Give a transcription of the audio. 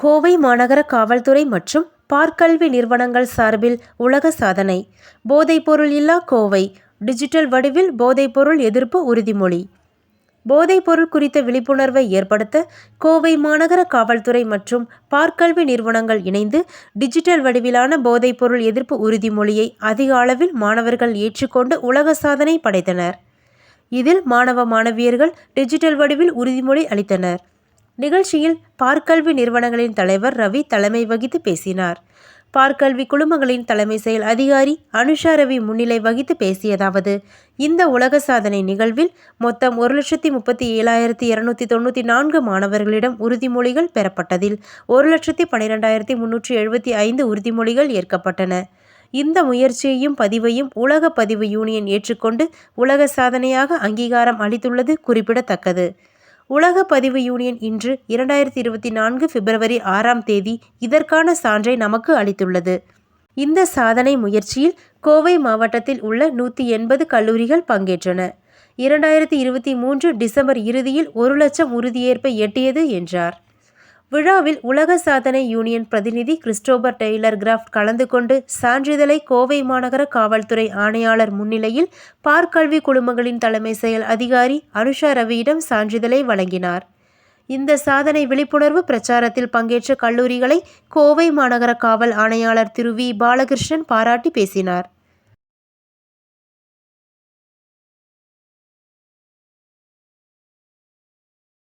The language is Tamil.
கோவை மாநகர காவல்துறை மற்றும் பார்க்கல்வி நிறுவனங்கள் சார்பில் உலக சாதனை. போதைப்பொருள் இல்லா கோவை. டிஜிட்டல் வடிவில் போதைப்பொருள் எதிர்ப்பு உறுதிமொழி. போதைப்பொருள் குறித்த விழிப்புணர்வை ஏற்படுத்த கோவை மாநகர காவல்துறை மற்றும் பார்க்கல்வி நிறுவனங்கள் இணைந்து டிஜிட்டல் வடிவிலான போதைப்பொருள் எதிர்ப்பு உறுதிமொழியை அதிக அளவில் மாணவர்கள் ஏற்றுக்கொண்டு உலக சாதனை படைத்தனர். இதில் மாணவ மாணவியர்கள் டிஜிட்டல் வடிவில் உறுதிமொழி அளித்தனர். நிகழ்ச்சியில் பார்க்கல்வி நிறுவனங்களின் தலைவர் ரவி தலைமை வகித்து பேசினார். பார்க்கல்வி குழுமங்களின் தலைமை செயல் அதிகாரி அனுஷா ரவி முன்னிலை வகித்து பேசியதாவது இந்த உலக சாதனை நிகழ்வில் மொத்தம் ஒரு லட்சத்தி முப்பத்தி ஏழாயிரத்தி இருநூத்தி தொண்ணூற்றி நான்கு மாணவர்களிடம் உறுதிமொழிகள் பெறப்பட்டதில் ஒரு லட்சத்தி பன்னிரெண்டாயிரத்தி முன்னூற்றி எழுபத்தி ஐந்து உறுதிமொழிகள் ஏற்கப்பட்டன. இந்த முயற்சியையும் பதிவையும் உலக பதிவு யூனியன் ஏற்றுக்கொண்டு உலக சாதனையாக அங்கீகாரம் அளித்துள்ளது குறிப்பிடத்தக்கது. உலக பதிவு யூனியன் இன்று இரண்டாயிரத்தி இருபத்தி நான்கு பிப்ரவரி ஆறாம் தேதி இதற்கான சான்றை நமக்கு அளித்துள்ளது. இந்த சாதனை முயற்சியில் கோவை மாவட்டத்தில் உள்ள நூற்றி எண்பது கல்லூரிகள் பங்கேற்றன. இரண்டாயிரத்தி இருபத்தி மூன்று டிசம்பர் இறுதியில் ஒரு லட்சம் உறுதியேற்பை எட்டியது என்றார். விழாவில் உலக சாதனை யூனியன் பிரதிநிதி கிறிஸ்டோபர் டெய்லர் கிராஃப்ட் கலந்து கொண்டு சான்றிதழை கோவை மாநகர காவல்துறை ஆணையாளர் முன்னிலையில் பார்க்கல்வி குழுமங்களின் தலைமை செயல் அதிகாரி அனுஷா ரவியிடம் சான்றிதழை வழங்கினார். இந்த சாதனை விழிப்புணர்வு பிரச்சாரத்தில் பங்கேற்ற கல்லூரிகளை கோவை மாநகர காவல் ஆணையாளர் திரு வி. பாலகிருஷ்ணன் பாராட்டி பேசினார்.